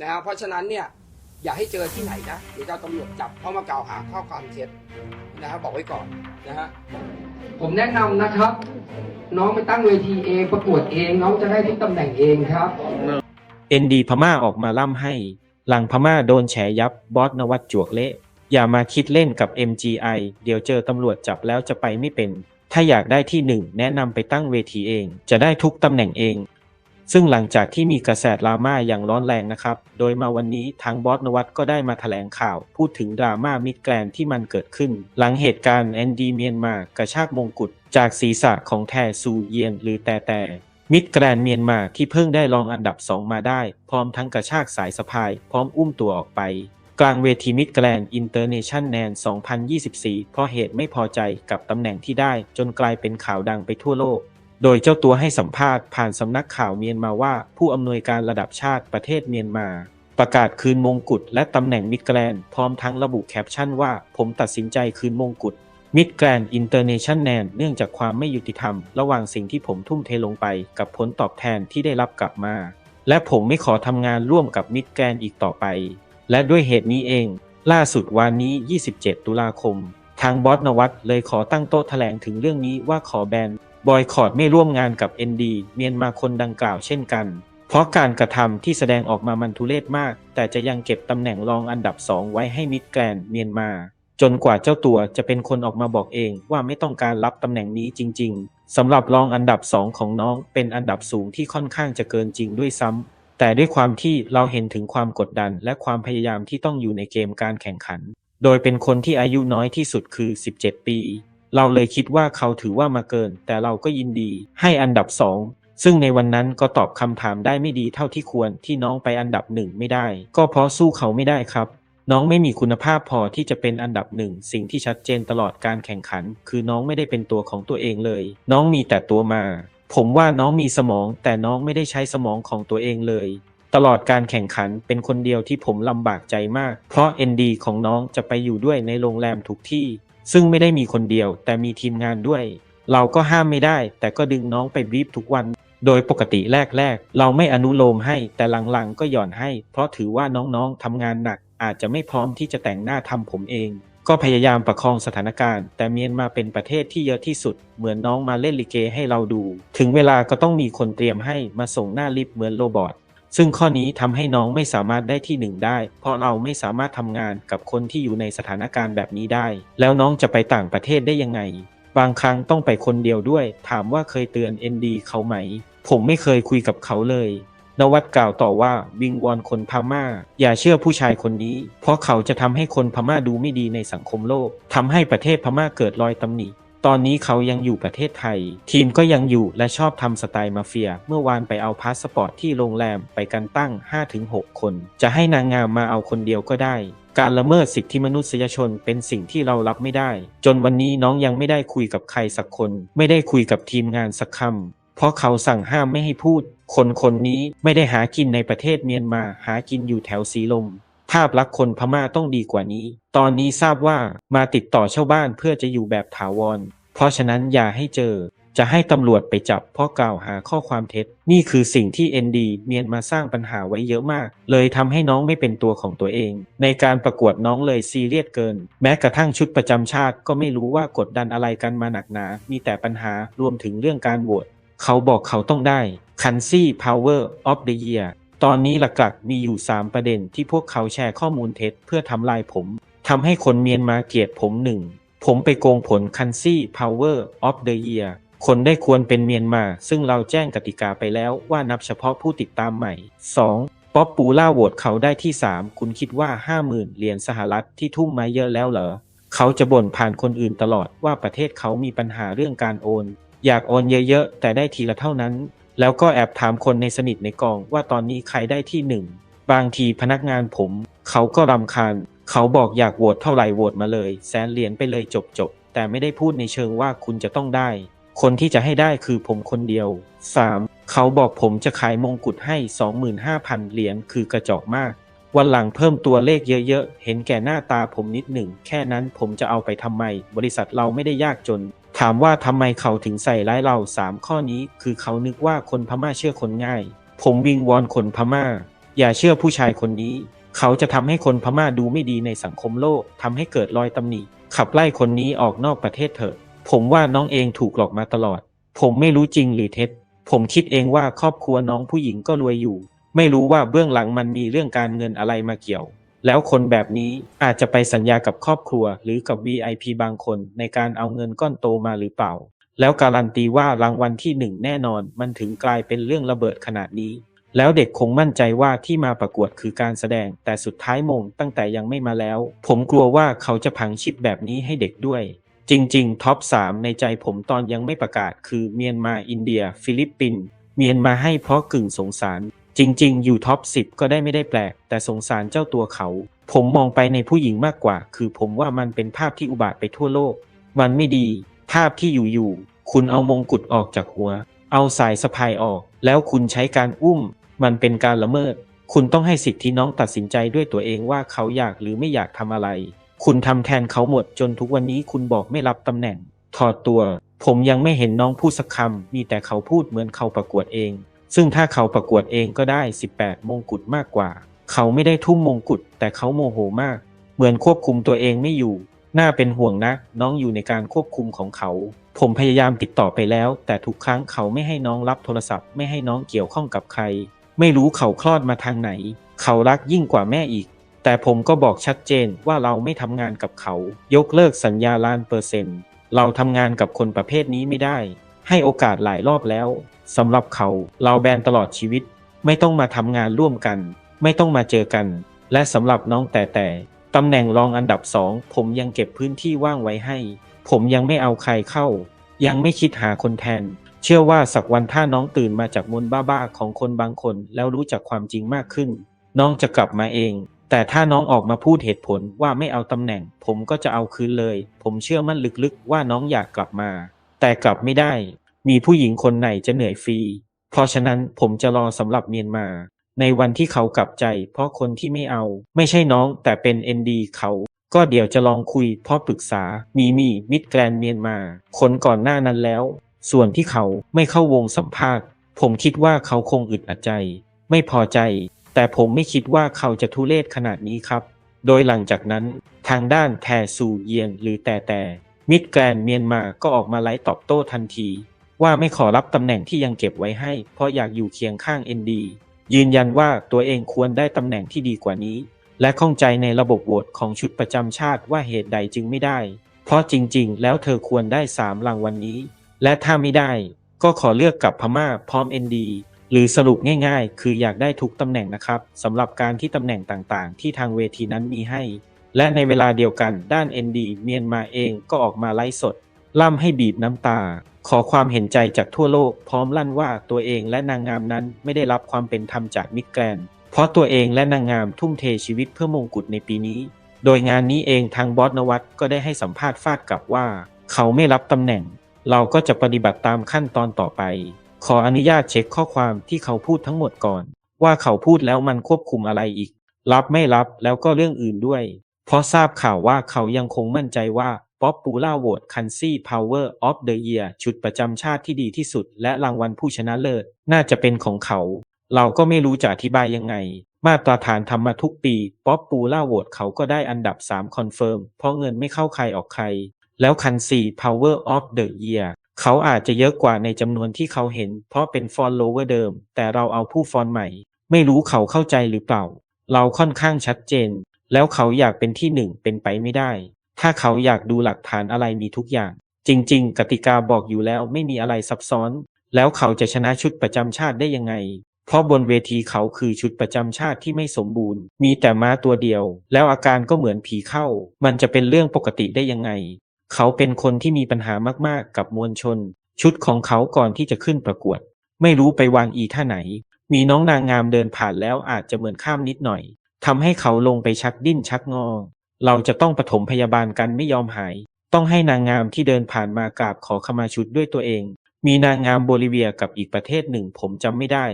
นะฮะเพราะฉะนั้นเนี่ยอย่าให้เจอที่ไหนนะเดี๋ยวจะเอาตำรวจจับเข้ามากล่าวหาข้อความเท็จนะฮะบอกไว้ก่อนนะฮะผมแนะนำนะครับ น้องไปตั้งเวทีเองประกวดเองน้องจะได้ทุกตำแหน่งเองครับเอ็นดีพม่าออกมาล่ำให้ หลังพม่าโดนแฉยับบอสนวัดจวกเละ อย่ามาคิดเล่นกับ MGI เดี๋ยวเจอตำรวจจับแล้วจะไปไม่เป็น ถ้าอยากได้ที่หนึ่งแนะนำไปตั้งเวทีเอง จะได้ทุกตำแหน่งเอง ซึ่งหลังจากที่มีกระแสดราม่าอย่างร้อนแรงนะครับ โดยมาวันนี้ทางบอสนวัดก็ได้มาแถลงข่าว พูดถึงดราม่ามิดแกรนที่มันเกิดขึ้น หลังเหตุการณ์แอนดีเมียนมากระชากมงกุฎจากศีรษะของแทซูเยียนหรือแต่แต่มิดแกรนเมียนมาที่เพิ่งได้รองอันดับ 2 มาได้ พร้อมทั้งกระชากสายสะพาย พร้อมอุ้มตัวออกไป กลางเวทีมิดแกรนอินเตอร์เนชั่นแนน 2024 เพราะเหตุไม่พอใจกับตำแหน่งที่ได้จนกลายเป็นข่าวดังไปทั่วโลก โดยเจ้าตัวให้สัมภาษณ์ผ่านสำนักข่าวเมียนมาว่า ผู้อำนวยการระดับชาติประเทศเมียนมา ประกาศคืนมงกุฎและตำแหน่งมิดแกรนพร้อมทั้งระบุแคปชั่นว่า ผมตัดสินใจคืนมงกุฎมิดแกรนอินเตอร์เนชั่นแนนเนื่องจากความไม่ยุติธรรม ระหว่างสิ่งที่ผมทุ่มเทลงไปกับผลตอบแทนที่ได้รับกลับมา และผมไม่ขอทำงานร่วมกับมิดแกรนอีกต่อไป และด้วยเหตุนี้เอง ล่าสุดวันนี้ 27 ตุลาคม ทางบอสนวัตเลยขอตั้งโต๊ะแถลงถึงเรื่องนี้ว่าขอแบน บอยคอรดไม่ร่วมงานกับ ND เมียนมาคนดังกล่าวเช่นกัน เพราะการกระทำที่แสดงออกมามันทุเรศมาก แต่จะยังเก็บตำแหน่งรองอันดับ 2 ไว้ให้มิดแกรนเมียนมา จนกว่าเจ้าตัวจะเป็นคนออกมาบอกเองว่าไม่ต้องการรับตำแหน่งนี้จริง ๆสำหรับรองอันดับ 2 ของน้องเป็นอันดับสูงที่ค่อนข้างจะเกินจริงด้วยซ้ำแต่ด้วยความที่เราเห็นถึงความกดดัน และความพยายามที่ต้องอยู่ในเกมการแข่งขัน โดยเป็นคนที่อายุน้อยที่สุดคือ 17 ปี เราเลยคิดว่าเขาถือว่ามาเกิน แต่เราก็ยินดีให้อันดับ 2 ซึ่งในวันนั้นก็ตอบคำถามได้ไม่ดีเท่าที่ควรที่น้องไปอันดับหนึ่งไม่ได้ ก็เพราะสู้เขาไม่ได้ครับ น้องไม่มีคุณภาพพอที่จะเป็นอันดับหนึ่งสิ่งที่ชัดเจนตลอดการแข่งขัน คือน้องไม่ได้เป็นตัวของตัวเองเลย น้องมีแต่ตัวมา ผมว่าน้องมีสมอง แต่น้องไม่ได้ใช้สมองของตัวเองเลยตลอดการแข่งขันเป็นคนเดียวที่ผมลำบากใจมาก เพราะ ND ของน้องจะไปอยู่ด้วยในโรงแรมทุกที่ ซึ่งไม่ได้มีคนเดียว แต่มีทีมงานด้วย เราก็ห้ามไม่ได้ แต่ก็ดึงน้องไปบรีฟทุกวัน โดยปกติแรกๆ เราไม่อนุโลมให้แต่หลังๆ ก็หย่อนให้ เพราะถือว่าน้องๆทำงานหนัก อาจจะไม่พร้อมที่จะแต่งหน้าทำผมเอง ก็พยายามประคองสถานการณ์ แต่เมียนมาเป็นประเทศที่เยอะที่สุด เหมือนน้องมาเล่นลิเกให้เราดู ถึงเวลาก็ต้องมีคนเตรียมให้มาส่งหน้าลิฟต์เหมือนโรบอท ซึ่งข้อนี้ทำให้น้องไม่สามารถได้ที่หนึ่งได้ เพราะเราไม่สามารถทำงานกับคนที่อยู่ในสถานการณ์แบบนี้ได้ แล้วน้องจะไปต่างประเทศได้ยังไง บางครั้งต้องไปคนเดียวด้วย ถามว่าเคยเตือน ND เขาไหม ผมไม่เคยคุยกับเขาเลย นวัดกล่าวต่อว่าวิงวอนคนพม่า อย่าเชื่อผู้ชายคนนี้ เพราะเขาจะทำให้คนพม่าดูไม่ดีในสังคมโลกทำให้ประเทศพม่าเกิดรอยตำหนิ ตอนนี้เขายังอยู่ประเทศไทย ทีมก็ยังอยู่และชอบทำสไตล์มาเฟีย เมื่อวานไปเอาพาสปอร์ตที่โรงแรมไปกันตั้ง 5-6 คน จะให้นางงามมาเอาคนเดียวก็ได้ การละเมิดสิทธิมนุษยชนเป็นสิ่งที่เรารับไม่ได้ จนวันนี้น้องยังไม่ได้คุยกับใครสักคน ไม่ได้คุยกับทีมงานสักคำเพราะเขาสั่งห้ามไม่ให้พูด คนคนนี้ไม่ได้หากินในประเทศเมียนมาหากินอยู่แถวสีลม ภาพลักษณ์คนพม่าต้องดีกว่านี้ ตอนนี้ทราบว่ามาติดต่อเช่าบ้านเพื่อจะอยู่แบบถาวร เพราะฉะนั้นอย่าให้เจอ จะให้ตำรวจไปจับเพราะกล่าวหาข้อความเท็จ นี่คือสิ่งที่ ND เมียนมาสร้างปัญหาไว้เยอะมาก เลยทำให้น้องไม่เป็นตัวของตัวเอง ในการประกวดน้องเลยซีเรียสเกิน แม้กระทั่งชุดประจำชาติก็ไม่รู้ว่ากดดันอะไรกันมาหนักหนา มีแต่ปัญหารวมถึงเรื่องการโหวตเขาบอกเขาต้องได้ Country Power of the Year ตอนนี้หลักๆมีอยู่ 3 ประเด็นที่พวกเขาแชร์ข้อมูลเท็จเพื่อทำลายผมทำให้คนเมียนมาเกลียดผมหนึ่งผมไปโกงผล Country Power of the Year คนได้ควรเป็นเมียนมา ซึ่งเราแจ้งกติกาไปแล้วว่านับเฉพาะผู้ติดตามใหม่ 2. ป๊อปปูล่าโหวตเขาได้ที่ 3 คุณคิดว่า 50,000 เหรียญสหรัฐที่ทุ่มมาเยอะแล้วเหรอ เขาจะบ่นผ่านคนอื่นตลอดว่าประเทศเขามีปัญหาเรื่องการโอน อยากโอนเยอะๆ แต่ได้ทีละเท่านั้น แล้วก็แอบถามคนในสนิทในกองว่าตอนนี้ใครได้ที่หนึ่งบางทีพนักงานผม เขาก็รำคาญ เขาบอกอยากโหวตเท่าไหร่โหวตมาเลย แสนเหรียญไปเลยจบๆแต่ไม่ได้พูดในเชิงว่าคุณจะต้องได้ คนที่จะให้ได้คือผมคนเดียว 3. เขาบอกผมจะขายมงกุฎให้ 25,000 เหรียญคือกระจอกมาก วันหลังเพิ่มตัวเลขเยอะๆ เห็นแก่หน้าตาผมนิดหนึ่ง แค่นั้นผมจะเอาไปทำไม บริษัทเราไม่ได้ยากจน ถามว่าทำไมเขาถึงใส่ร้ายเรา 3 ข้อนี้ คือเขานึกว่าคนพม่าเชื่อคนง่าย ผมวิงวอนคนพม่า อย่าเชื่อผู้ชายคนนี้ เขาจะทำให้คนพม่าดูไม่ดีในสังคมโลกทำให้เกิดรอยตำหนิขับไล่คนนี้ออกนอกประเทศเถอะ ผมว่าน้องเองถูกหลอกมาตลอด ผมไม่รู้จริงหรือเท็จ ผมคิดเองว่าครอบครัวน้องผู้หญิงก็รวยอยู่ ไม่รู้ว่าเบื้องหลังมันมีเรื่องการเงินอะไรมาเกี่ยว แล้วคนแบบนี้อาจจะไปสัญญากับครอบครัว หรือกับ VIP บางคนในการเอาเงินก้อนโตมาหรือเปล่า แล้วการันตีว่ารางวัลที่หนึ่งแน่นอน มันถึงกลายเป็นเรื่องระเบิดขนาดนี้ แล้วเด็กคงมั่นใจว่าที่มาประกวดคือการแสดง แต่สุดท้ายมงตั้งแต่ยังไม่มาแล้ว ผมกลัวว่าเขาจะพังชิปแบบนี้ให้เด็กด้วยจริง ๆ ท็อป 3 ในใจผมตอนยังไม่ประกาศคือเมียนมาอินเดีย ฟิลิปปินส์เมียนมาให้เพราะกึ่งสงสาร จริงๆ อยู่ท็อป 10 ก็ได้ไม่ได้แปลก แต่สงสารเจ้าตัวเขา ผมมองไปในผู้หญิงมากกว่า คือผมว่ามันเป็นภาพที่อุบาทไปทั่วโลก มันไม่ดี ภาพที่อยู่ๆ คุณเอามงกุฎออกจากหัว เอาสายสะพายออก แล้วคุณใช้การอุ้ม มันเป็นการละเมิด คุณต้องให้สิทธิน้องตัดสินใจด้วยตัวเองว่าเขาอยากหรือไม่อยากทำอะไร คุณทำแทนเขาหมดจนทุกวันนี้คุณบอกไม่รับตำแหน่ง ถอดตัว ผมยังไม่เห็นน้องพูดสักคำมีแต่เขาพูดเหมือนเขาประกวดเอง ซึ่งถ้าเขาประกวดเองก็ได้ 18 มงกุฎมากกว่า เขาไม่ได้ทุ่มมงกุฎแต่เขาโมโหมาก เหมือนควบคุมตัวเองไม่อยู่ น่าเป็นห่วงนะน้องอยู่ในการควบคุมของเขา ผมพยายามติดต่อไปแล้ว แต่ทุกครั้งเขาไม่ให้น้องรับโทรศัพท์ ไม่ให้น้องเกี่ยวข้องกับใคร ไม่รู้เขาคลอดมาทางไหน เขารักยิ่งกว่าแม่อีก แต่ผมก็บอกชัดเจนว่าเราไม่ทำงานกับเขา ยกเลิกสัญญาล้านเปอร์เซ็นต์เราทำงานกับคนประเภทนี้ไม่ได้ ให้โอกาสหลายรอบแล้ว สำหรับเขาเราแบนตลอดชีวิต ไม่ต้องมาทำงานร่วมกัน ไม่ต้องมาเจอกัน และสำหรับน้องแต่แต่ตำแหน่งรองอันดับสองผมยังเก็บพื้นที่ว่างไว้ให้ ผมยังไม่เอาใครเข้า ยังไม่คิดหาคนแทน เชื่อว่าสักวันถ้าน้องตื่นมาจากมนบ้าๆของคนบางคน แล้วรู้จักความจริงมากขึ้น น้องจะกลับมาเอง แต่ถ้าน้องออกมาพูดเหตุผลว่าไม่เอาตำแหน่ง ผมก็จะเอาคืนเลย ผมเชื่อมั่นลึกๆว่าน้องอยากกลับมา แต่กลับไม่ได้ มีผู้หญิงคนไหนจะเหนื่อยฟรี เพราะฉะนั้นผมจะรอสำหรับเมียนมา ในวันที่เขากลับใจ เพราะคนที่ไม่เอา ไม่ใช่น้องแต่เป็นเอ็นดีเขาก็เดี๋ยวจะลองคุยพราะปรึกษา มีมีมิดแกรนเมียนมา คนก่อนหน้านั้นแล้ว ส่วนที่เขาไม่เข้าวงสัมภาษณ์ ผมคิดว่าเขาคงอึดอัดใจ ไม่พอใจ แต่ผมไม่คิดว่าเขาจะทุเลศขนาดนี้ครับ โดยหลังจากนั้น ทางด้านแทซูเยียนหรือแต่แต่ มิดแกรนเมียนมาก็ออกมาไล่ตอบโต้ทันที ว่าไม่ขอรับตำแหน่งที่ยังเก็บไว้ให้ เพราะอยากอยู่เคียงข้าง ND ยืนยันว่าตัวเองควรได้ตำแหน่งที่ดีกว่านี้ และข้องใจในระบบโหวตของชุดประจำชาติว่าเหตุใดจึงไม่ได้ เพราะจริงๆ แล้วเธอควรได้3รางวัลนนี้ และถ้าไม่ได้ ก็ขอเลือกกับพม่าพร้อม ND หรือสรุปง่ายๆ คืออยากได้ทุกตำแหน่งนะครับสำหรับการที่ตำแหน่งต่างๆ ที่ทางเวทีนั้นมีให้ และในเวลาเดียวกันด้าน ND เมียนมาเองก็ออกมาไล่สด ล่ำให้บีบน้ำตา ขอความเห็นใจจากทั่วโลกพร้อมลั่นว่าตัวเองและนางงามนั้นไม่ได้รับความเป็นธรรมจากมิดแกรนด์เพราะตัวเองและนางงามทุ่มเทชีวิตเพื่อมงกุฎในปีนี้ โดยงานนี้เองทางบอสนวัตก็ได้ให้สัมภาษณ์ฟาดกลับว่า เขาไม่รับตำแหน่ง เราก็จะปฏิบัติตามขั้นตอนต่อไป ขออนุญาตเช็คข้อความที่เขาพูดทั้งหมดก่อน ว่าเขาพูดแล้วมันควบคุมอะไรอีก รับไม่รับแล้วก็เรื่องอื่นด้วย เพราะทราบข่าวว่าเขายังคงมั่นใจว่า Popular Vote Country Power of the Year ชุดประจำชาติที่ดีที่สุด และรางวัลผู้ชนะเลิศ น่าจะเป็นของเขา เราก็ไม่รู้จะอธิบายยังไง มาตรฐานทำมาทุกปี Popular Vote เขาก็ได้อันดับ 3 คอนเฟิร์ม เพราะเงินไม่เข้าใครออกใคร แล้วคัน4 Power of the Year เยเขาอาจจะเยอะกว่าในจำนวนที่เขาเห็น เพราะเป็น follower เดิม แต่เราเอาผู้ฟอนใหม่ ไม่รู้เขาเข้าใจหรือเปล่า เราค่อนข้างชัดเจน แล้วเขาอยากเป็นที่หนึ่งเป็นไปไม่ได้ ถ้าเขาอยากดูหลักฐานอะไรมีทุกอย่าง จริง ๆ กติกาบอกอยู่แล้วไม่มีอะไรซับซ้อน แล้วเขาจะชนะชุดประจำชาติได้ยังไง เพราะบนเวทีเขาคือชุดประจำชาติที่ไม่สมบูรณ์ มีแต่ม้าตัวเดียว แล้วอาการก็เหมือนผีเข้า มันจะเป็นเรื่องปกติได้ยังไง เขาเป็นคนที่มีปัญหามากๆ กับมวลชน ชุดของเขาก่อนที่จะขึ้นประกวด ไม่รู้ไปวางอีท่าไหน มีน้องนางงามเดินผ่านแล้วอาจจะเหมือนข้ามนิดหน่อยทำให้เขาลงไปชักดิ้นชักงอ เราจะต้องปฐมพยาบาลกันไม่ยอมหาย ต้องให้นางงามที่เดินผ่านมากราบขอขมาชุดด้วยตัวเอง มีนางงามโบลิเวียกับอีกประเทศหนึ่งผมจำไม่ได้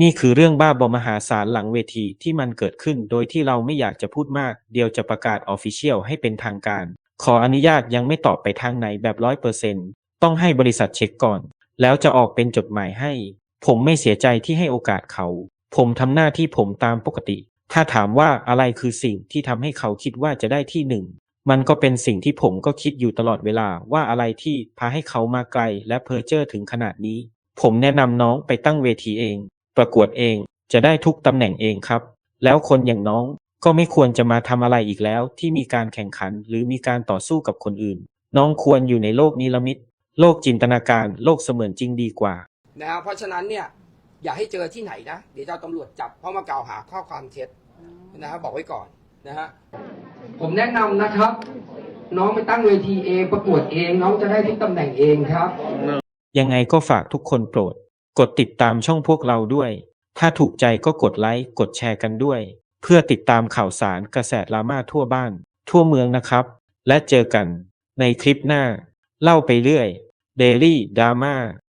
นี่คือเรื่องบ้าบอมหาศาลหลังเวทีที่มันเกิดขึ้นโดยที่เราไม่อยากจะพูดมาก เดียวจะประกาศออฟฟิเชียลให้เป็นทางการ ขออนุญาตยังไม่ตอบไปทางไหนแบบร้อยเปอร์เซนต์ต้องให้บริษัทเช็คก่อน แล้วจะออกเป็นจดหมายให้ ผมไม่เสียใจที่ให้โอกาสเขา ผมทำหน้าที่ผมตามปกติ ถ้าถามว่าอะไรคือสิ่งที่ทำให้เขาคิดว่าจะได้ที่หนึ่ง มันก็เป็นสิ่งที่ผมก็คิดอยู่ตลอดเวลาว่าอะไรที่พาให้เขามาไกลและเพอเจอร์ถึงขนาดนี้ ผมแนะนำน้องไปตั้งเวทีเอง ประกวดเองจะได้ทุกตำแหน่งเองครับ แล้วคนอย่างน้องก็ไม่ควรจะมาทำอะไรอีกแล้ว ที่มีการแข่งขันหรือมีการต่อสู้กับคนอื่น น้องควรอยู่ในโลกนิรมิต โลกจินตนาการ โลกเสมือนจริงดีกว่า นะฮะเพราะฉะนั้นเนี่ย อย่าให้เจอที่ไหนนะเดี๋ยวจะเอาตำรวจจับเพราะมากล่าวหาข้อความเท็จนะฮะบอกไว้ก่อนนะฮะผมแนะนำนะครับ น้องไปตั้งเวทีเองประกวดเองน้องจะได้ทุกตำแหน่งเองครับ ยังไงก็ฝากทุกคนโปรด กดติดตามช่องพวกเราด้วย ถ้าถูกใจก็กดไลค์ กดแชร์กันด้วย เพื่อติดตามข่าวสารกระแสดราม่าทั่วบ้าน ทั่วเมืองนะครับ และเจอกันในคลิปหน้า เล่าไปเรื่อย Daily Drama